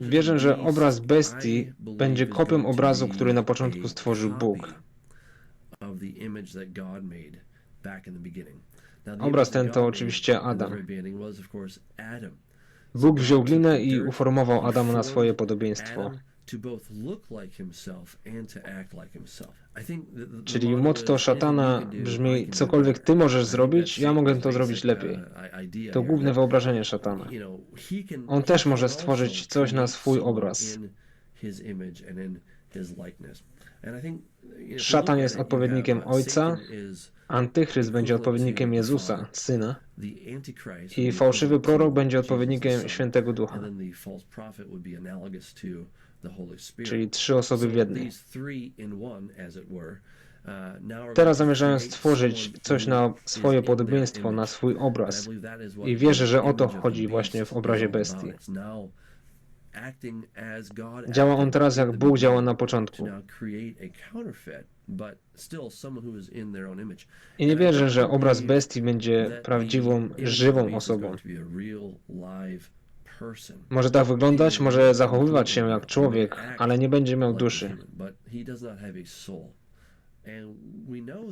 Wierzę, że obraz bestii będzie kopią obrazu, który na początku stworzył Bóg. Obraz ten to oczywiście Adam. Bóg wziął glinę i uformował Adama na swoje podobieństwo. Czyli motto szatana brzmi: cokolwiek ty możesz zrobić, ja mogę to zrobić lepiej. To główne wyobrażenie szatana. On też może stworzyć coś na swój obraz. Szatan jest odpowiednikiem Ojca, Antychryst będzie odpowiednikiem Jezusa, Syna, i fałszywy prorok będzie odpowiednikiem Świętego Ducha, czyli trzy osoby w jednej. Teraz zamierzają stworzyć coś na swoje podobieństwo, na swój obraz. I wierzę, że o to chodzi właśnie w obrazie bestii. Działa on teraz jak Bóg działa na początku. I nie wierzę, że obraz bestii będzie prawdziwą, żywą osobą. Może tak wyglądać, może zachowywać się jak człowiek, ale nie będzie miał duszy.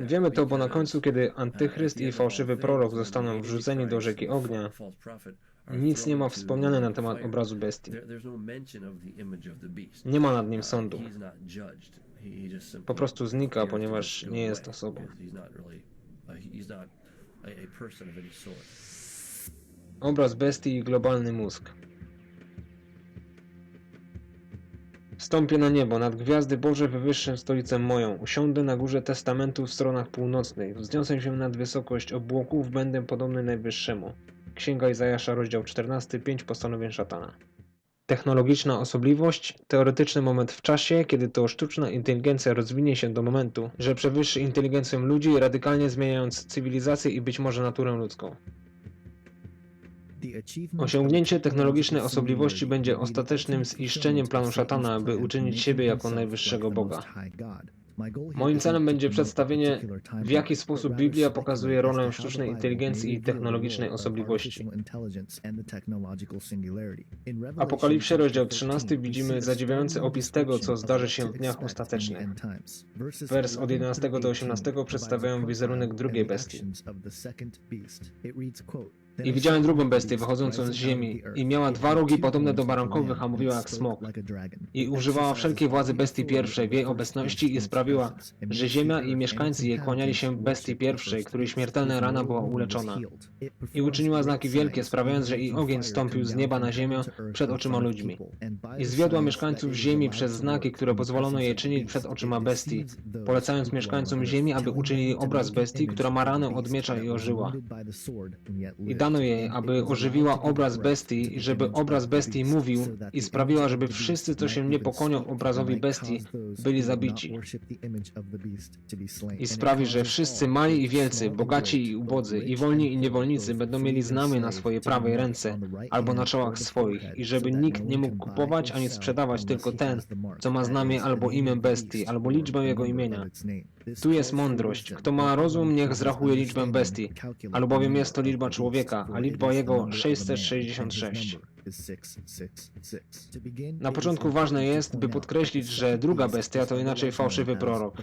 Wiemy to, bo na końcu, kiedy antychryst i fałszywy prorok zostaną wrzuceni do rzeki ognia, nic nie ma wspomniane na temat obrazu bestii. Nie ma nad nim sądu. Po prostu znika, ponieważ nie jest osobą. Obraz bestii i globalny mózg. Wstąpię na niebo, nad gwiazdy Boże wywyższę stolicę moją. Usiądę na górze testamentu w stronach północnej. Wzniosę się nad wysokość obłoków, będę podobny Najwyższemu. Księga Izajasza, rozdział 14, 5 postanowień szatana. Technologiczna osobliwość, teoretyczny moment w czasie, kiedy to sztuczna inteligencja rozwinie się do momentu, że przewyższy inteligencję ludzi, radykalnie zmieniając cywilizację i być może naturę ludzką. Osiągnięcie technologicznej osobliwości będzie ostatecznym ziszczeniem planu szatana, by uczynić siebie jako najwyższego Boga. Moim celem będzie przedstawienie, w jaki sposób Biblia pokazuje rolę sztucznej inteligencji i technologicznej osobliwości. W Apokalipsie, rozdział 13, widzimy zadziwiający opis tego, co zdarzy się w dniach ostatecznych. Wers od 11 do 18 przedstawiają wizerunek drugiej bestii. I widziałem drugą bestię wychodzącą z ziemi i miała dwa rogi podobne do barankowych, a mówiła jak smok. I używała wszelkiej władzy bestii pierwszej w jej obecności i sprawiła, że ziemia i mieszkańcy jej kłaniali się bestii pierwszej, której śmiertelna rana była uleczona. I uczyniła znaki wielkie, sprawiając, że i ogień stąpił z nieba na ziemię przed oczyma ludźmi. I zwiodła mieszkańców ziemi przez znaki, które pozwolono jej czynić przed oczyma bestii, polecając mieszkańcom ziemi, aby uczynili obraz bestii, która ma ranę od miecza i ożyła. I dano jej, aby ożywiła obraz bestii żeby obraz bestii mówił i sprawiła, żeby wszyscy, co się nie pokłonią obrazowi bestii, byli zabici. I sprawi, że wszyscy mali i wielcy, bogaci i ubodzy, i wolni i niewolnicy będą mieli znamię na swojej prawej ręce albo na czołach swoich i żeby nikt nie mógł kupować ani sprzedawać tylko ten, co ma znamię albo imię bestii, albo liczbę jego imienia. Tu jest mądrość. Kto ma rozum, niech zrachuje liczbę bestii, albowiem jest to liczba człowieka, a liczba jego 666. Na początku ważne jest, by podkreślić, że druga bestia to inaczej fałszywy prorok.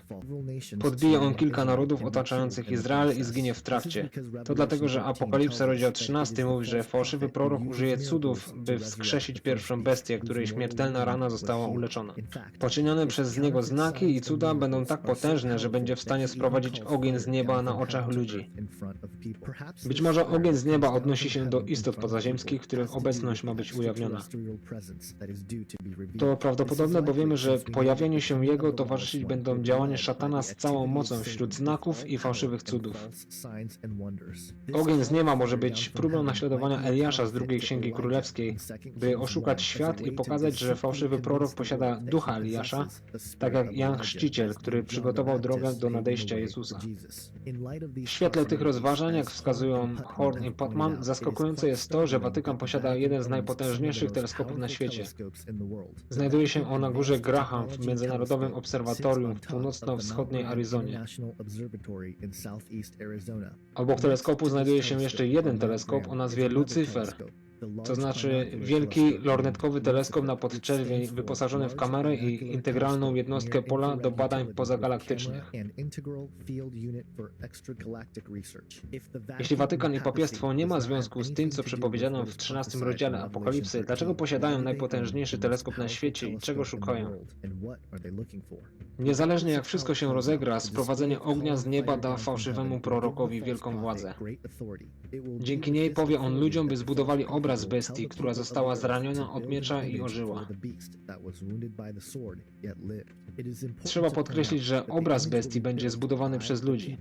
Podbije on kilka narodów otaczających Izrael i zginie w trakcie. To dlatego, że Apokalipsa rozdział 13 mówi, że fałszywy prorok użyje cudów, by wskrzesić pierwszą bestię, której śmiertelna rana została uleczona. Poczynione przez niego znaki i cuda będą tak potężne, że będzie w stanie sprowadzić ogień z nieba na oczach ludzi. Być może ogień z nieba odnosi się do istot pozaziemskich, których obecność ma być ujawniona. To prawdopodobne, bo wiemy, że pojawieniu się Jego towarzyszyć będą działania szatana z całą mocą wśród znaków i fałszywych cudów. Ogień z nieba może być próbą naśladowania Eliasza z drugiej Księgi Królewskiej, by oszukać świat i pokazać, że fałszywy prorok posiada ducha Eliasza, tak jak Jan Chrzciciel, który przygotował drogę do nadejścia Jezusa. W świetle tych rozważań, jak wskazują Horn i Potman, zaskakujące jest to, że Watykan posiada jeden z najpotężniejszych teleskopów na świecie. Znajduje się on na górze Graham w Międzynarodowym Obserwatorium w północno-wschodniej Arizonie. Obok teleskopu znajduje się jeszcze jeden teleskop o nazwie Lucifer, To znaczy wielki lornetkowy teleskop na podczerwień wyposażony w kamerę i integralną jednostkę pola do badań pozagalaktycznych. Jeśli Watykan i papiestwo nie ma związku z tym, co przepowiedziano w 13 rozdziale Apokalipsy, dlaczego posiadają najpotężniejszy teleskop na świecie i czego szukają? Niezależnie jak wszystko się rozegra, sprowadzenie ognia z nieba da fałszywemu prorokowi wielką władzę. Dzięki niej powie on ludziom, by zbudowali obraz bestii, która została zraniona od miecza i ożyła. Trzeba podkreślić, że obraz bestii będzie zbudowany przez ludzi.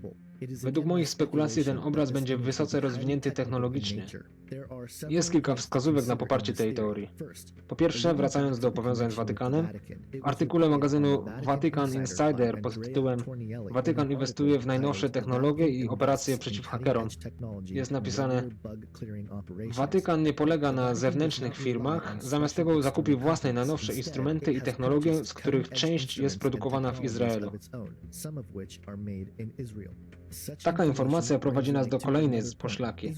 Według moich spekulacji ten obraz będzie wysoce rozwinięty technologicznie. Jest kilka wskazówek na poparcie tej teorii. Po pierwsze, wracając do powiązań z Watykanem, w artykule magazynu Vatican Insider pod tytułem Watykan inwestuje w najnowsze technologie i operacje przeciw hakerom jest napisane Watykan nie polega na zewnętrznych firmach, zamiast tego zakupi własne najnowsze instrumenty i technologie, z których część jest produkowana w Izraelu. Taka informacja prowadzi nas do kolejnej z poszlaki.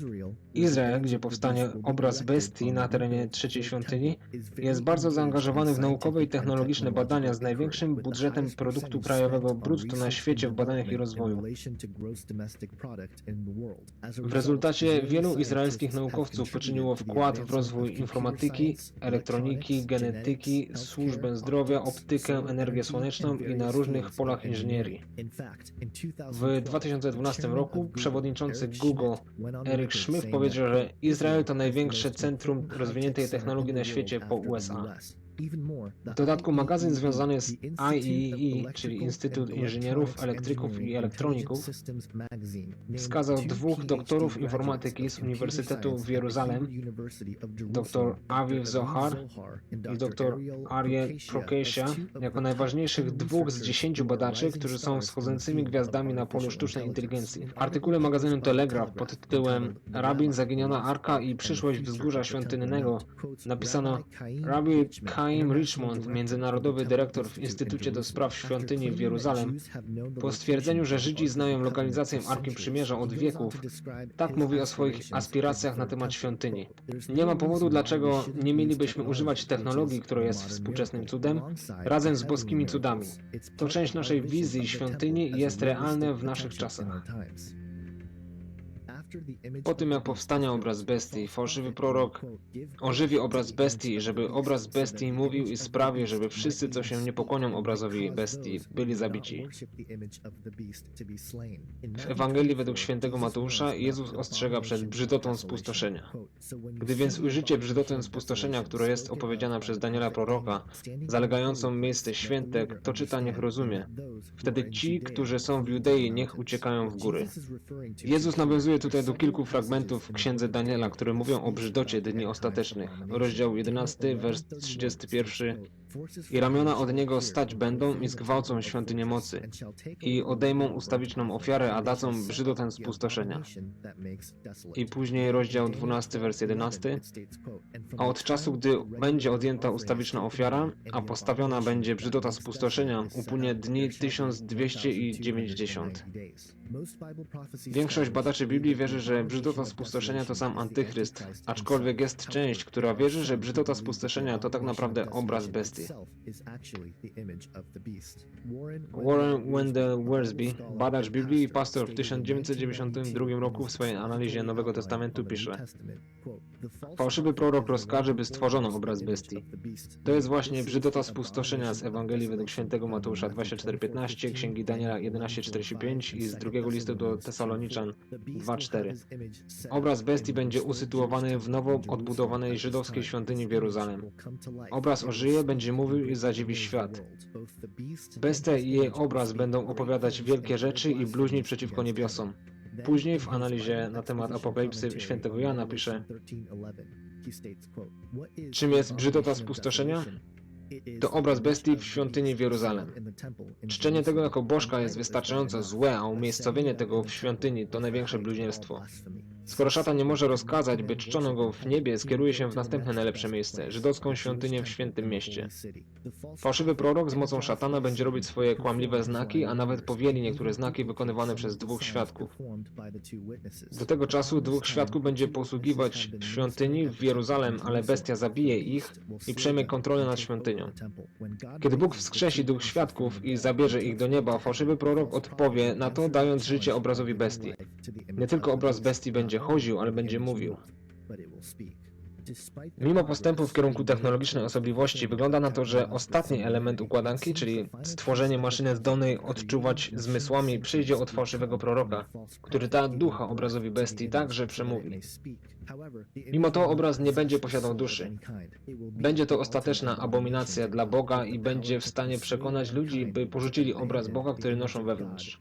Izrael, gdzie powstanie obraz bestii na terenie trzeciej świątyni, jest bardzo zaangażowany w naukowe i technologiczne badania z największym budżetem produktu krajowego brutto na świecie w badaniach i rozwoju. W rezultacie wielu izraelskich naukowców poczyniło wkład w rozwój informatyki, elektroniki, genetyki, służbę zdrowia, optykę, energię słoneczną i na różnych polach inżynierii. W 2012 roku przewodniczący Google Eric Schmidt powiedział, że Izrael to największe centrum rozwiniętej technologii na świecie po USA. W dodatku magazyn związany z IEEE, czyli Instytut Inżynierów, Elektryków i Elektroników, wskazał dwóch doktorów informatyki z Uniwersytetu w Jeruzalem, dr. Aviv Zohar i dr. Arye Prokesia, jako najważniejszych dwóch z dziesięciu badaczy, którzy są wschodzącymi gwiazdami na polu sztucznej inteligencji. W artykule magazynu Telegraph pod tytułem Rabin, zaginiona arka i przyszłość wzgórza świątynnego napisano Rabbi Chaim Richmond, międzynarodowy dyrektor w Instytucie do Spraw Świątyni w Jeruzalem, po stwierdzeniu, że Żydzi znają lokalizację Arki Przymierza od wieków, tak mówi o swoich aspiracjach na temat świątyni. Nie ma powodu, dlaczego nie mielibyśmy używać technologii, która jest współczesnym cudem, razem z boskimi cudami. To część naszej wizji świątyni i jest realne w naszych czasach. Po tym jak powstanie obraz bestii, fałszywy prorok ożywi obraz bestii, żeby obraz bestii mówił i sprawił, żeby wszyscy, co się nie pokłonią obrazowi bestii, byli zabici. W Ewangelii według świętego Mateusza Jezus ostrzega przed brzydotą spustoszenia. Gdy więc ujrzycie brzydotę spustoszenia, która jest opowiedziana przez Daniela proroka, zalegającą miejsce święte, kto czyta niech rozumie. Wtedy ci, którzy są w Judei, niech uciekają w góry. Jezus nawiązuje tutaj do kilku fragmentów w księdze Daniela, które mówią o brzydocie dni ostatecznych. Rozdział 11, wers 31. I ramiona od niego stać będą i zgwałcą świątynię mocy i odejmą ustawiczną ofiarę, a dadzą brzydotę spustoszenia. I później rozdział 12, wers 11. A od czasu, gdy będzie odjęta ustawiczna ofiara, a postawiona będzie brzydota spustoszenia, upłynie dni 1290. Większość badaczy Biblii wierzy, że brzydota spustoszenia to sam antychryst, aczkolwiek jest część, która wierzy, że brzydota spustoszenia to tak naprawdę obraz bestii. Warren Wendell Worsby, badacz Biblii i pastor w 1992 roku w swojej analizie Nowego Testamentu pisze Fałszywy prorok rozkaże, by stworzono obraz bestii. To jest właśnie brzydota spustoszenia z Ewangelii według świętego Mateusza 24:15, Księgi Daniela 11:45 i z drugiego listu do Tesaloniczan 2:4. Obraz bestii będzie usytuowany w nowo odbudowanej żydowskiej świątyni w Jeruzalem. Obraz ożyje, będzie mówił i zadziwi świat. Bestia i jej obraz będą opowiadać wielkie rzeczy i bluźnić przeciwko niebiosom. Później w analizie na temat apokalipsy świętego Jana pisze Czym jest brzydota spustoszenia? To obraz bestii w świątyni w Jeruzalem. Czczenie tego jako bożka jest wystarczająco złe, a umiejscowienie tego w świątyni to największe bluźnierstwo. Skoro szatan nie może rozkazać, by czczono go w niebie, skieruje się w następne najlepsze miejsce żydowską świątynię w świętym mieście. Fałszywy prorok z mocą szatana będzie robić swoje kłamliwe znaki, a nawet powieli niektóre znaki wykonywane przez dwóch świadków. Do tego czasu dwóch świadków będzie posługiwać w świątyni w Jeruzalem, ale bestia zabije ich i przejmie kontrolę nad świątynią. Kiedy Bóg wskrzesi dwóch świadków i zabierze ich do nieba, fałszywy prorok odpowie na to, dając życie obrazowi bestii. Nie tylko obraz bestii będzie chodził, ale będzie mówił. Mimo postępu w kierunku technologicznej osobliwości, wygląda na to, że ostatni element układanki, czyli stworzenie maszyny zdolnej odczuwać zmysłami, przyjdzie od fałszywego proroka, który da ducha obrazowi bestii tak, że przemówi. Mimo to obraz nie będzie posiadał duszy. Będzie to ostateczna abominacja dla Boga i będzie w stanie przekonać ludzi, by porzucili obraz Boga, który noszą wewnątrz.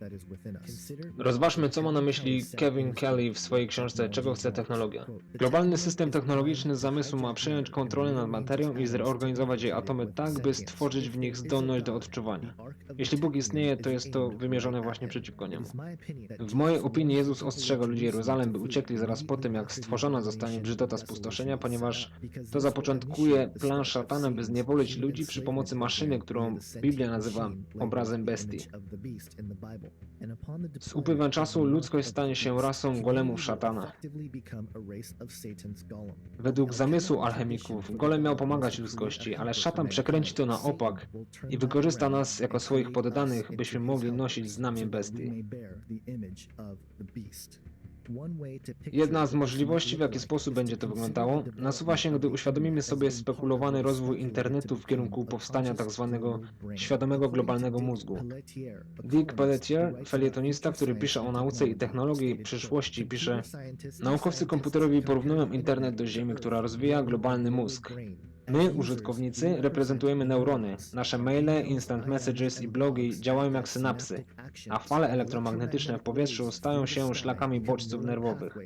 Rozważmy, co ma na myśli Kevin Kelly w swojej książce Czego chce technologia. Globalny system technologiczny z zamysłu ma przejąć kontrolę nad materią i zreorganizować jej atomy tak, by stworzyć w nich zdolność do odczuwania. Jeśli Bóg istnieje, to jest to wymierzone właśnie przeciwko niemu. W mojej opinii Jezus ostrzega ludzi Jeruzalem, by uciekli zaraz po tym, jak zostanie brzydota spustoszenia, ponieważ to zapoczątkuje plan szatana, by zniewolić ludzi przy pomocy maszyny, którą Biblia nazywa obrazem bestii. Z upływem czasu ludzkość stanie się rasą golemów szatana. Według zamysłu alchemików, golem miał pomagać ludzkości, ale szatan przekręci to na opak i wykorzysta nas jako swoich poddanych, byśmy mogli nosić znamię bestii. Jedna z możliwości, w jaki sposób będzie to wyglądało, nasuwa się, gdy uświadomimy sobie spekulowany rozwój internetu w kierunku powstania tzw. świadomego globalnego mózgu. Dick Pelletier, felietonista, który pisze o nauce i technologii przyszłości, pisze Naukowcy komputerowi porównują internet do Ziemi, która rozwija globalny mózg. My, użytkownicy, reprezentujemy neurony. Nasze maile, instant messages i blogi działają jak synapsy, a fale elektromagnetyczne w powietrzu stają się szlakami bodźców nerwowych.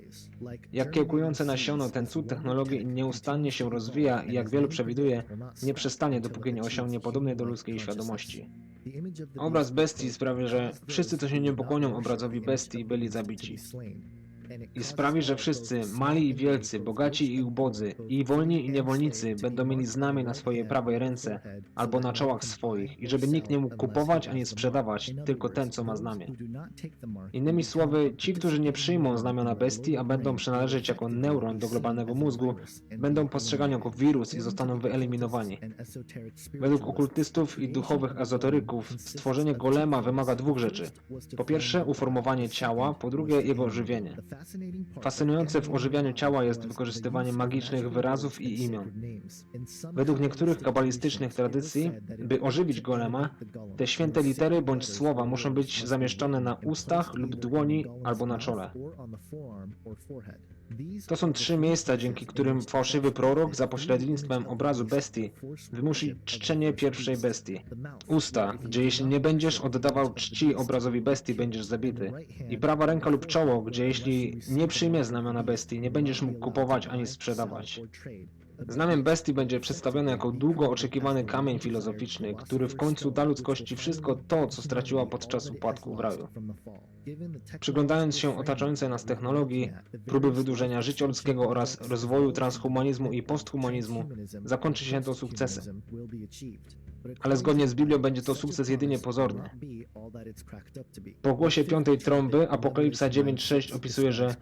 Jak kiełkujące nasiono, ten cud technologii nieustannie się rozwija i jak wielu przewiduje, nie przestanie, dopóki nie osiągnie podobnej do ludzkiej świadomości. Obraz bestii sprawia, że wszyscy, co się nie pokłonią obrazowi bestii, byli zabici i sprawi, że wszyscy, mali i wielcy, bogaci i ubodzy, i wolni i niewolnicy będą mieli znamie na swojej prawej ręce albo na czołach swoich i żeby nikt nie mógł kupować ani sprzedawać, tylko ten, co ma znamie. Innymi słowy, ci, którzy nie przyjmą znamiona bestii, a będą przynależeć jako neuron do globalnego mózgu, będą postrzegani jako wirus i zostaną wyeliminowani. Według okultystów i duchowych ezoteryków stworzenie golema wymaga dwóch rzeczy. Po pierwsze uformowanie ciała, po drugie jego ożywienie. Fascynujące w ożywianiu ciała jest wykorzystywanie magicznych wyrazów i imion. Według niektórych kabalistycznych tradycji, by ożywić golema, te święte litery bądź słowa muszą być zamieszczone na ustach lub dłoni albo na czole. To są trzy miejsca, dzięki którym fałszywy prorok za pośrednictwem obrazu bestii wymusi czczenie pierwszej bestii. Usta, gdzie jeśli nie będziesz oddawał czci obrazowi bestii, będziesz zabity. I prawa ręka lub czoło, gdzie jeśli nie przyjmie znamiona bestii, nie będziesz mógł kupować ani sprzedawać. Znamiem bestii będzie przedstawiony jako długo oczekiwany kamień filozoficzny, który w końcu da ludzkości wszystko to, co straciła podczas upadku w raju. Przyglądając się otaczającej nas technologii, próby wydłużenia życia ludzkiego oraz rozwoju transhumanizmu i posthumanizmu, zakończy się to sukcesem. Ale zgodnie z Biblią będzie to sukces jedynie pozorny. Po głosie piątej trąby Apokalipsa 9:6 opisuje, że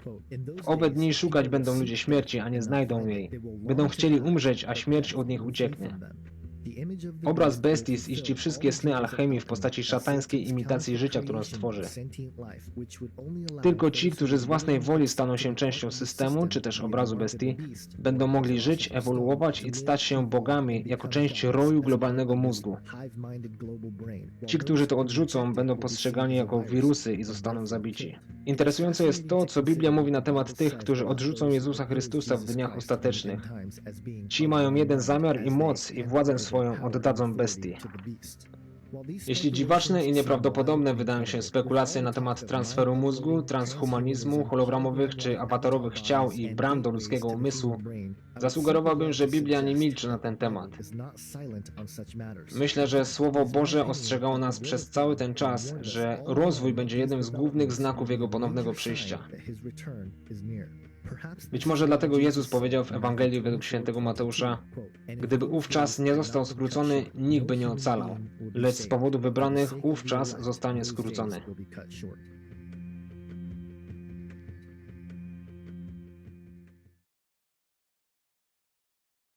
w owe dni szukać będą ludzie śmierci, a nie znajdą jej. Będą chcieli umrzeć, a śmierć od nich ucieknie. Obraz bestii ziści wszystkie sny alchemii w postaci szatańskiej imitacji życia, którą stworzy. Tylko ci, którzy z własnej woli staną się częścią systemu, czy też obrazu bestii, będą mogli żyć, ewoluować i stać się bogami jako część roju globalnego mózgu. Ci, którzy to odrzucą, będą postrzegani jako wirusy i zostaną zabici. Interesujące jest to, co Biblia mówi na temat tych, którzy odrzucą Jezusa Chrystusa w dniach ostatecznych. Ci mają jeden zamiar i moc i władzę swoją oddadzą bestii. Jeśli dziwaczne i nieprawdopodobne wydają się spekulacje na temat transferu mózgu, transhumanizmu, hologramowych czy awatarowych ciał i bram do ludzkiego umysłu, zasugerowałbym, że Biblia nie milczy na ten temat. Myślę, że Słowo Boże ostrzegało nas przez cały ten czas, że rozwój będzie jednym z głównych znaków Jego ponownego przyjścia. Być może dlatego Jezus powiedział w Ewangelii według świętego Mateusza, gdyby ów czas nie został skrócony, nikt by nie ocalał, lecz z powodu wybranych ów czas zostanie skrócony.